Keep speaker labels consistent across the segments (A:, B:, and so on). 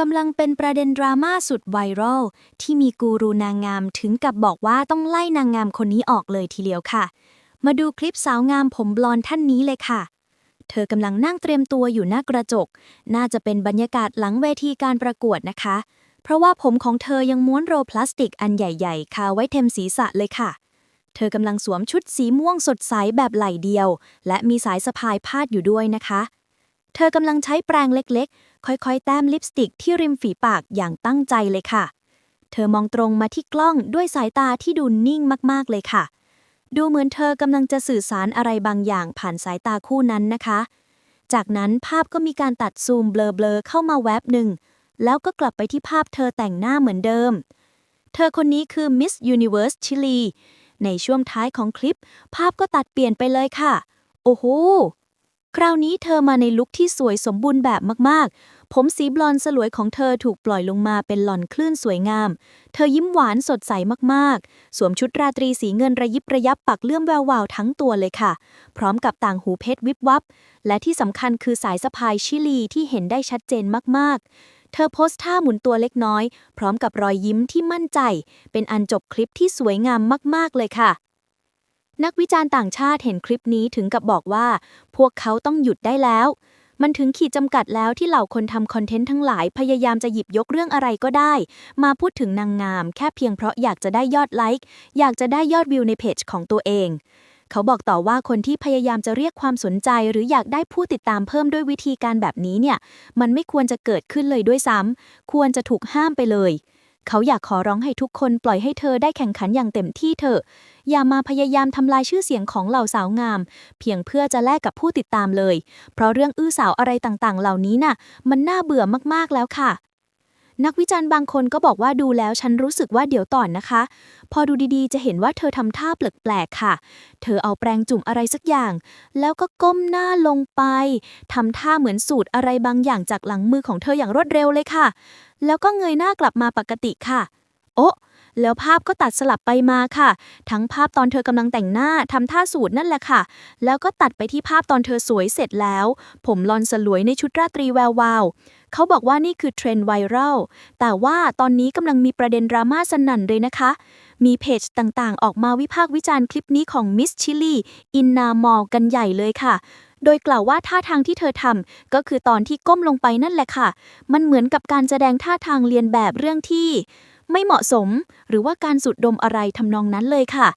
A: กำลังเป็นประเด็นดราม่าสุดไวรัลที่มีกูรูนางงามถึงกับบอกว่าต้องไล่นางงามคนนี้ออกเลยทีเดียวค่ะ มาดูคลิปสาวงามผมบลอนท่านนี้เลยค่ะ เธอกำลังนั่งเตรียมตัวอยู่หน้ากระจก น่าจะเป็นบรรยากาศหลังเวทีการประกวดนะคะ เพราะว่าผมของเธอยังม้วนโรลพลาสติกอันใหญ่ๆคาไว้เต็มศีรษะเลยค่ะ เธอกำลังสวมชุดสีม่วงสดใสแบบไหล่เดียว และมีสายสะพายพาดอยู่ด้วยนะคะ เธอกำลังใช้แปรงเล็กๆ ค่อยๆ แต้มลิปสติกที่ริมฝีปากอย่างตั้งใจเลยค่ะ เธอมองตรงมาที่กล้องด้วยสายตาที่ดูนิ่งมากๆเลยค่ะ ดูเหมือนเธอกำลังจะสื่อสารอะไรบางอย่างผ่านสายตาคู่นั้นนะคะ จากนั้นภาพก็มีการตัดซูมเบลอๆเข้ามาแวบหนึ่ง แล้วก็กลับไปที่ภาพเธอแต่งหน้าเหมือนเดิม เธอคนนี้คือ Miss Universe Chile ในช่วงท้ายของคลิป ภาพก็ตัดเปลี่ยนไปเลยค่ะ โอ้โห คราวนี้เธอมาในลุคที่สวยสมบูรณ์แบบมากๆ ผมสีบลอนสลวยของเธอถูกปล่อยลงมาเป็นหล่อนคลื่นสวยงาม เธอยิ้มหวานสดใสมากๆ สวมชุดราตรีสีเงินระยิบระยับปักเลื่อมแวววาวทั้งตัวเลยค่ะ พร้อมกับต่างหูเพชรวิบวับ และที่สำคัญคือสายสะพายชิลีที่เห็นได้ชัดเจนมากๆเธอโพสท่าหมุนตัวเล็กน้อย พร้อมกับรอยยิ้มที่มั่นใจ เป็นอันจบคลิปที่สวยงามมาก ๆ เลยค่ะ นักวิจารณ์ต่างชาติเห็นคลิปนี้ถึงกับบอกว่า พวกเขาต้องหยุดได้แล้ว มันถึงขีดจำกัดแล้วที่เหล่าคนทำคอนเทนต์ทั้งหลายพยายามจะหยิบยกเรื่องอะไรก็ได้ มาพูดถึงนางงาม แค่เพียงเพราะอยากจะได้ยอดไลค์อยากจะได้ยอดวิวในเพจของตัวเองเขาบอกต่อว่าคนที่พยายามจะเรียกความสนใจ หรืออยากได้ผู้ติดตามเพิ่มด้วยวิธีการแบบนี้เนี่ย มันไม่ควรจะเกิดขึ้นเลยด้วยซ้ำควรจะถูกห้ามไปเลย เขาอยากขอร้องให้ทุกคนปล่อยให้เธอได้แข่งขันอย่างเต็มที่เถอะ อย่ามาพยายามทำลายชื่อเสียงของเหล่าสาวงาม เพียงเพื่อจะแลกกับผู้ติดตามเลย เพราะเรื่องอื้อสาวอะไรต่างๆ เหล่านี้น่ะ มันน่าเบื่อมากๆแล้วค่ะ นักวิจารณ์บางคนก็บอกว่าดูแล้วฉันรู้สึกว่าเดี๋ยวต่อนนะคะ พอดูดีๆ จะเห็นว่าเธอทำท่าแปลกๆค่ะ เธอเอาแปรงจุ่มอะไรสักอย่าง แล้วก็ก้มหน้าลงไปทำท่าเหมือนสูดอะไรบางอย่างจากหลังมือของเธออย่างรวดเร็วเลยค่ะ แล้วก็เงยหน้ากลับมาปกติค่ะ โอ๊ะ แล้วภาพก็ตัดสลับไปมาค่ะ ทั้งภาพตอนเธอกำลังแต่งหน้าทำท่าสูตรนั่นแหละค่ะ แล้วก็ตัดไปที่ภาพตอนเธอสวยเสร็จแล้ว ผมลอนสลวยในชุดราตรีแวววาวเขาบอกว่านี่คือเทรนด์ไวรัลแต่ว่าตอนนี้กำลังมีประเด็นดราม่าสนั่นเลยนะคะ มีเพจต่างๆ ออกมาวิพากษ์วิจารณ์คลิปนี้ของมิสชิลีอินนามอลกันใหญ่เลยค่ะโดยกล่าวว่าท่าทางที่เธอทำก็คือตอนที่ก้มลงไปนั่นแหละค่ะ มันเหมือนกับการแสดงท่าทางเรียนแบบเรื่องที่ ไม่เหมาะสม หรือว่าการสูดดมอะไรทำนองนั้นเลยค่ะ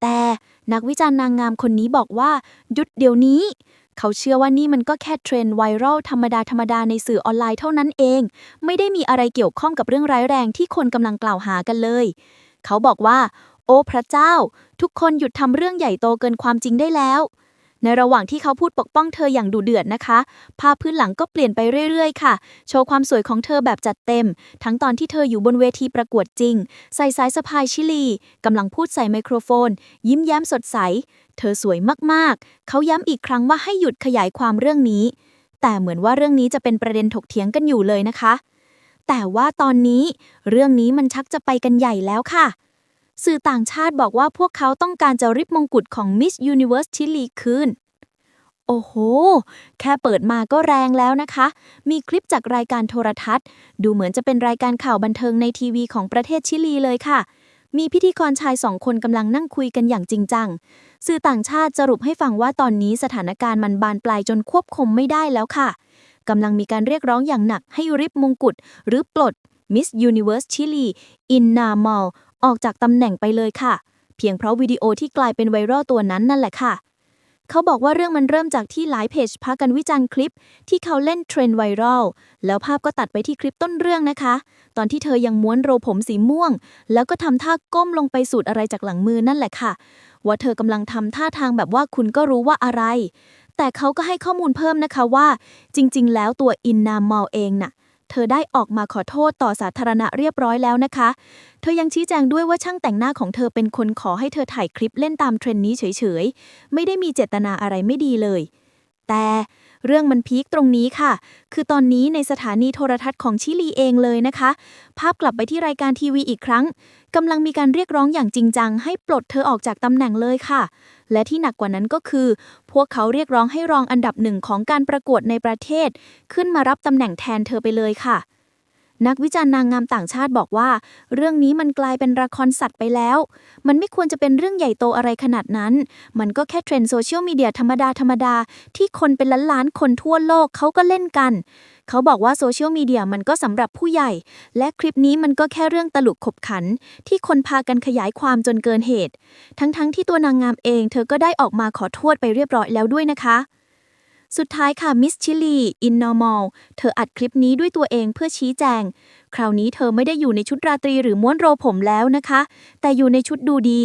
A: แต่นักวิจารณ์นางงามคนนี้บอกว่า หยุดเดี๋ยวนี้ เขาเชื่อว่านี่มันก็แค่เทรนด์ไวรัลธรรมดาธรรมดาในสื่อออนไลน์เท่านั้นเอง ไม่ได้มีอะไรเกี่ยวข้องกับเรื่องร้ายแรงที่คนกำลังกล่าวหากันเลย เขาบอกว่า โอ้พระเจ้า ทุกคนหยุดทำเรื่องใหญ่โตเกินความจริงได้แล้ว ในระหว่างที่เขาพูดปกป้องเธออย่างดุเดือดนะคะ ภาพพื้นหลังก็เปลี่ยนไปเรื่อยๆ ค่ะ โชว์ความสวยของเธอแบบจัดเต็ม ทั้งตอนที่เธออยู่บนเวทีประกวดจริง ใส่สายสะพายชิลีกำลังพูดใส่ไมโครโฟน ยิ้มแย้มสดใส เธอสวยมากๆ เขาย้ำอีกครั้งว่าให้หยุดขยายความเรื่องนี้ แต่เหมือนว่าเรื่องนี้จะเป็นประเด็นถกเถียงกันอยู่เลยนะคะ แต่ว่าตอนนี้เรื่องนี้มันชักจะไปกันใหญ่แล้วค่ะ สื่อต่างชาติบอกว่าพวกเขาต้องการจะริบมงกุฎของ Miss Universe Chile คืน โอ้โห แค่เปิดมาก็แรงแล้วนะคะ มีคลิปจากรายการโทรทัศน์ ดูเหมือนจะเป็นรายการข่าวบันเทิงในทีวีของประเทศชิลีเลยค่ะ มีพิธีกรชายสองคนกำลังนั่งคุยกันอย่างจริงจัง สื่อต่างชาติสรุปให้ฟังว่าตอนนี้สถานการณ์มันบานปลายจนควบคุมไม่ได้แล้วค่ะกำลังมีการเรียกร้องอย่างหนักให้ริบมงกุฎหรือปลด Miss Universe Chile อินนามัล ออกจากตำแหน่งไปเลยค่ะ เพียงเพราะวิดีโอที่กลายเป็นไวรัลตัวนั้นนั่นแหละค่ะ เขาบอกว่าเรื่องมันเริ่มจากที่หลายเพจพากันวิจารณ์คลิป ที่เขาเล่นเทรนด์ไวรัลแล้วภาพก็ตัดไปที่คลิปต้นเรื่องนะคะ ตอนที่เธอยังม้วนโรผมสีม่วง แล้วก็ทำท่าก้มลงไปสูดอะไรจากหลังมือนั่นแหละค่ะ ว่าเธอกำลังทำท่าทางแบบว่าคุณก็รู้ว่าอะไร แต่เขาก็ให้ข้อมูลเพิ่มนะคะว่า จริง ๆ แล้วตัวอินนามอลเองน่ะ เธอได้ออกมาขอโทษต่อสาธารณะเรียบร้อยแล้วนะคะ เธอยังชี้แจงด้วยว่าช่างแต่งหน้าของเธอเป็นคนขอให้เธอถ่ายคลิปเล่นตามเทรนด์นี้เฉยๆ ไม่ได้มีเจตนาอะไรไม่ดีเลย แต่เรื่องมันพีคตรงนี้ค่ะ คือตอนนี้ในสถานีโทรทัศน์ของชิลีเองเลยนะคะ ภาพกลับไปที่รายการทีวีอีกครั้งกำลังมีการเรียกร้องอย่างจริงจัง ให้ปลดเธอออกจากตำแหน่งเลยค่ะ และที่หนักกว่านั้นก็คือ พวกเขาเรียกร้องให้รองอันดับหนึ่งของการประกวดในประเทศ ขึ้นมารับตำแหน่งแทนเธอไปเลยค่ะ นักวิจารณ์นางงามต่างชาติบอกว่า เรื่องนี้มันกลายเป็นละครสัตว์ไปแล้ว มันไม่ควรจะเป็นเรื่องใหญ่โตอะไรขนาดนั้น มันก็แค่เทรนด์โซเชียลมีเดียธรรมดาธรรมดาที่คนเป็นล้านล้านๆคนทั่วโลกเขาก็เล่นกัน เขาบอกว่าโซเชียลมีเดียมันก็สำหรับผู้ใหญ่ และคลิปนี้มันก็แค่เรื่องตลกขบขัน ที่คนพากันขยายความจนเกินเหตุ ทั้งๆที่ตัวนางงามเอง เธอก็ได้ออกมาขอโทษไปเรียบร้อยแล้วด้วยนะคะ สุดท้ายค่ะมิสชิลีอินนอร์มอลเธออัดคลิปนี้ด้วยตัวเองเพื่อชี้แจง คราวนี้เธอไม่ได้อยู่ในชุดราตรีหรือม้วนโรผมแล้วนะคะ แต่อยู่ในชุดดูดี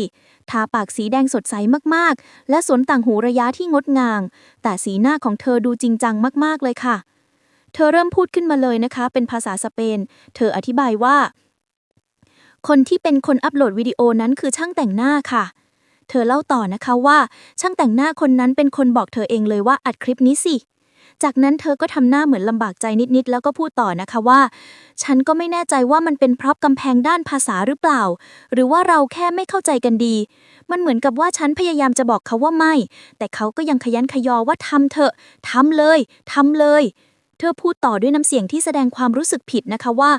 A: ทาปากสีแดงสดใสมากๆ และสวมต่างหูระยะที่งดงาม แต่สีหน้าของเธอดูจริงจังมากๆเลยค่ะ เธอเริ่มพูดขึ้นมาเลยนะคะ เป็นภาษาสเปน เธออธิบายว่า คนที่เป็นคนอัปโหลดวิดีโอนั้นคือช่างแต่งหน้าค่ะ เธอเล่าต่อนะคะว่า ช่างแต่งหน้าคนนั้นเป็นคนบอกเธอเองเลยว่าอัดคลิปนี้สิ จากนั้นเธอก็ทำหน้าเหมือนลำบากใจนิดๆ แล้วก็พูดต่อนะคะว่า ฉันก็ไม่แน่ใจว่ามันเป็นเพราะกำแพงด้านภาษาหรือเปล่า หรือว่าเราแค่ไม่เข้าใจกันดี มันเหมือนกับว่าฉันพยายามจะบอกเขาว่าไม่ แต่เขาก็ยังขยันขยอว่าทำเถอะทำเลยทำเลยเธอพูดต่อด้วยน้ำเสียงที่แสดงความรู้สึกผิดนะคะว่า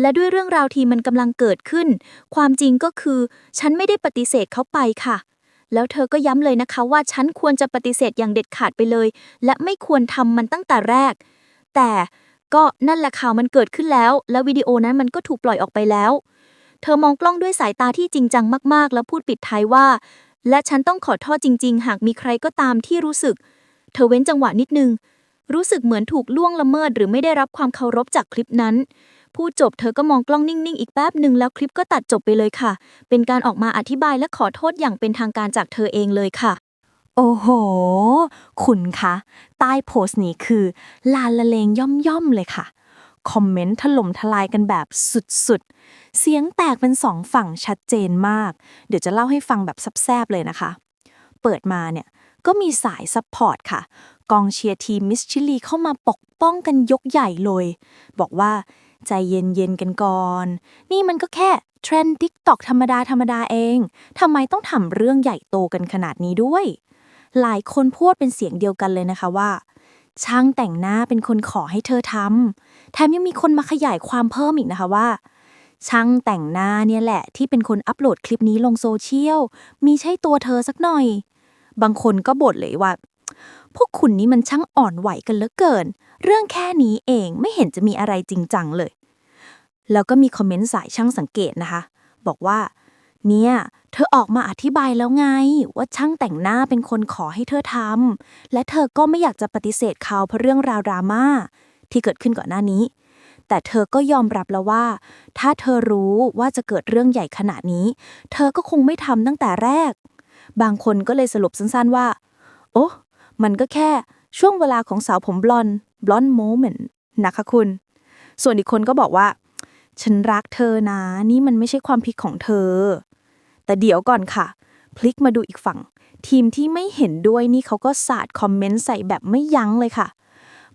A: และด้วยเรื่องราวที่มันกำลังเกิดขึ้น ความจริงก็คือ ฉันไม่ได้ปฏิเสธเขาไปค่ะ แล้วเธอก็ย้ำเลยนะคะว่าฉันควรจะปฏิเสธอย่างเด็ดขาดไปเลย และไม่ควรทำมันตั้งแต่แรก แต่ก็นั่นแหละข่าวมันเกิดขึ้นแล้ว และวิดีโอนั้นมันก็ถูกปล่อยออกไปแล้ว เธอมองกล้องด้วยสายตาที่จริงจังมากๆ แล้วพูดปิดท้ายว่า และฉันต้องขอโทษจริง ๆ หากมีใครก็ตามที่รู้สึก เธอเว้นจังหวะนิดนึง รู้สึกเหมือนถูกล่วงละเมิดหรือไม่ได้รับความเคารพจากคลิปนั้น พูดจบเธอก็มองกล้องนิ่ง ๆ อีกแป๊บหนึ่งแล้วคลิปก็ตัดจบไปเลยค่ะ เป็นการออกมาอธิบายและขอโทษอย่างเป็นทางการจากเธอเองเลยค่ะ
B: โอ้โห คุณคะใต้โพสต์นี้คือ ลานละเลงย่อม ๆ เลยค่ะคอมเมนต์ถล่มทลายกันแบบสุดๆ เสียงแตกเป็นสองฝั่งชัดเจนมาก เดี๋ยวจะเล่าให้ฟังแบบแซบๆเลยนะคะ เปิดมาเนี่ย ก็มีสายซัพพอร์ตค่ะ กองเชียร์ทีมมิสชิลีเข้ามาปกป้องกันยกใหญ่เลย บอกว่า ใจเย็นๆกันก่อน นี่มันก็แค่เทรนด์ทิกตอกธรรมดาธรรมดาเองทำไมต้องทำเรื่องใหญ่โตกันขนาดนี้ด้วย หลายคนพูดเป็นเสียงเดียวกันเลยนะคะว่า ช่างแต่งหน้าเป็นคนขอให้เธอทำแถมยังมีคนมาขยายความเพิ่มอีกนะคะว่า ช่างแต่งหน้าเนี่ยแหละ ที่เป็นคนอัปโหลดคลิปนี้ลงโซเชียลมีใช่ตัวเธอสักหน่อย บางคนก็บ่นเลยว่า พวกคุณนี่มันช่างอ่อนไหวกันเหลือเกิน เรื่องแค่นี้เองไม่เห็นจะมีอะไรจริงจังเลย แล้วก็มีคอมเมนต์สายช่างสังเกตนะคะ บอกว่า เนี่ย เธอออกมาอธิบายแล้วไง ว่าช่างแต่งหน้าเป็นคนขอให้เธอทำและเธอก็ไม่อยากจะปฏิเสธเขาเพราะเรื่องราวดราม่าที่เกิดขึ้นก่อนหน้านี้ แต่เธอก็ยอมรับแล้วว่า ถ้าเธอรู้ว่าจะเกิดเรื่องใหญ่ขนาดนี้ เธอก็คงไม่ทำตั้งแต่แรก บางคนก็เลยสรุปสั้นๆว่า โอ้ มันก็แค่ช่วงเวลาของสาวผมบลอนด์บลอนด์โมเมนต์นะคะคุณ ส่วนอีกคนก็บอกว่า ฉันรักเธอนะ นี่มันไม่ใช่ความผิดของเธอ แต่เดี๋ยวก่อนค่ะ พลิกมาดูอีกฝั่ง ทีมที่ไม่เห็นด้วยนี่เขาก็สาดคอมเมนต์ใส่แบบไม่ยั้งเลยค่ะ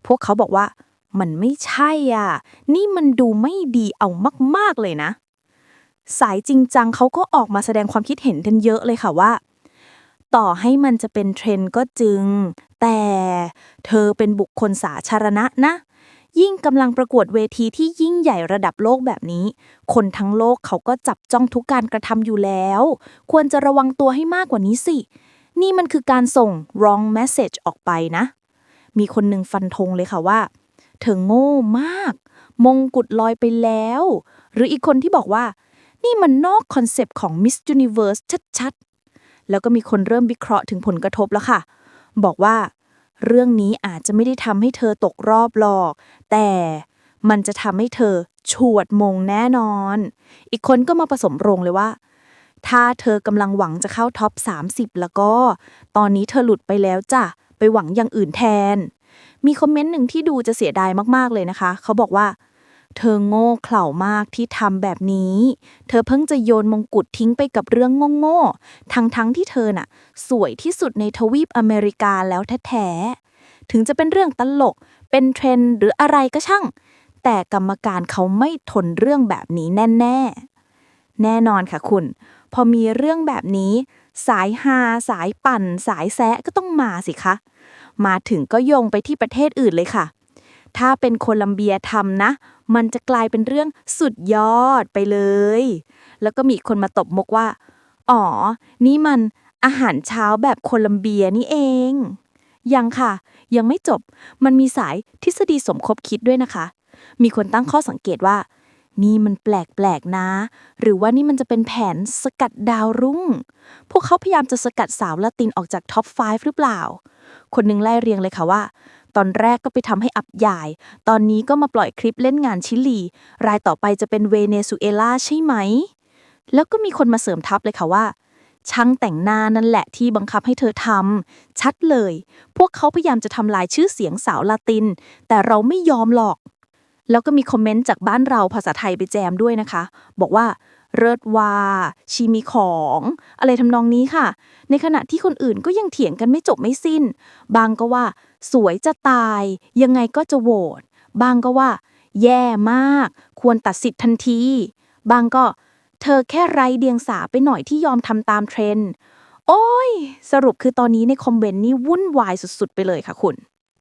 B: พวกเขาบอกว่ามันไม่ใช่อะ นี่มันดูไม่ดีเอามาก ๆ เลยนะ สายจริงจังเขาก็ออกมาแสดงความคิดเห็นกันเยอะเลยค่ะว่า ต่อให้มันจะเป็นเทรนด์ก็จริงแต่เธอเป็นบุคคลสาธารณะนะ ยิ่งกำลังประกวดเวทีที่ยิ่งใหญ่ระดับโลกแบบนี้ คนทั้งโลกเขาก็จับจ้องทุกการกระทำอยู่แล้ว ควรจะระวังตัวให้มากกว่านี้สิ นี่มันคือการส่ง wrong message ออกไปนะ มีคนหนึ่งฟันธงเลยค่ะว่า เธอโง่มาก มงกุฎลอยไปแล้ว หรืออีกคนที่บอกว่า นี่มันนอกคอนเซปต์ของ Miss Universe ชัดๆ แล้วก็มีคนเริ่มวิเคราะห์ถึงผลกระทบแล้วค่ะ บอกว่า เรื่องนี้อาจจะไม่ได้ทำให้เธอตกรอบหรอก แต่มันจะทำให้เธอฉวดมงแน่นอน อีกคนก็มาผสมโรงเลยว่า ถ้าเธอกำลังหวังจะเข้าท็อป 30 แล้วก็ ตอนนี้เธอหลุดไปแล้วจ้ะ ไปหวังอย่างอื่นแทน มีคอมเมนต์หนึ่งที่ดูจะเสียดายมากๆเลยนะคะ เขาบอกว่า เธอโง่เขลามากที่ทำแบบนี้ เธอเพิ่งจะโยนมงกุฎทิ้งไปกับเรื่องโง่ๆ ทั้งๆทที่เธอน่ะ สวยที่สุดในทวีปอเมริกาแล้วแท้ๆ ถึงจะเป็นเรื่องตลก เป็นเทรนด์หรืออะไรก็ช่าง แต่กรรมการเขาไม่ทนเรื่องแบบนี้แน่ๆ แน่นอนค่ะคุณ พอมีเรื่องแบบนี้ สายฮาสายปั่น สายแซะก็ต้องมาสิคะ มาถึงก็โยงไปที่ประเทศอื่นเลยค่ะ ถ้าเป็นโคลัมเบียทำนะ มันจะกลายเป็นเรื่องสุดยอดไปเลย แล้วก็มีคนมาตบมกว่า อ๋อ นี่มันอาหารเช้าแบบโคลัมเบียนี่เอง ยังค่ะ ยังไม่จบ มันมีสายทฤษฎีสมคบคิดด้วยนะคะ มีคนตั้งข้อสังเกตว่า นี่มันแปลกๆนะ หรือว่านี่มันจะเป็นแผนสกัดดาวรุ่ง พวกเขาพยายามจะสกัดสาวละตินออกจากท็อป 5 หรือเปล่า คนหนึงไล่เรียงเลยค่ะว่า ตอนแรกก็ไปทำให้อับใหญ่ตอนนี้ก็มาปล่อยคลิปเล่นงานชิลี รายต่อไปจะเป็นเวเนซุเอลาใช่ไหม แล้วก็มีคนมาเสริมทัพเลยค่ะว่า ช่างแต่งหน้านั่นแหละที่บังคับให้เธอทำชัดเลย พวกเขาพยายามจะทำลายชื่อเสียงสาวลาติน แต่เราไม่ยอมหรอก แล้วก็มีคอมเมนต์จากบ้านเราภาษาไทยไปแจมด้วยนะคะ บอกว่า เริดว่าชีมีของ อะไรทำนองนี้ค่ะ ในขณะที่คนอื่นก็ยังเถียงกันไม่จบไม่สิ้น บางก็ว่า สวยจะตาย ยังไงก็จะโหวต บางก็ว่า แย่มาก ควรตัดสิทธิ์ทันที บางก็ เธอแค่ไรเดียงสาไปหน่อยที่ยอมทำตามเทรนด์ โอ้ย สรุปคือตอนนี้ในคอมเมนต์นี่วุ่นวายสุดๆ ไปเลยค่ะคุณ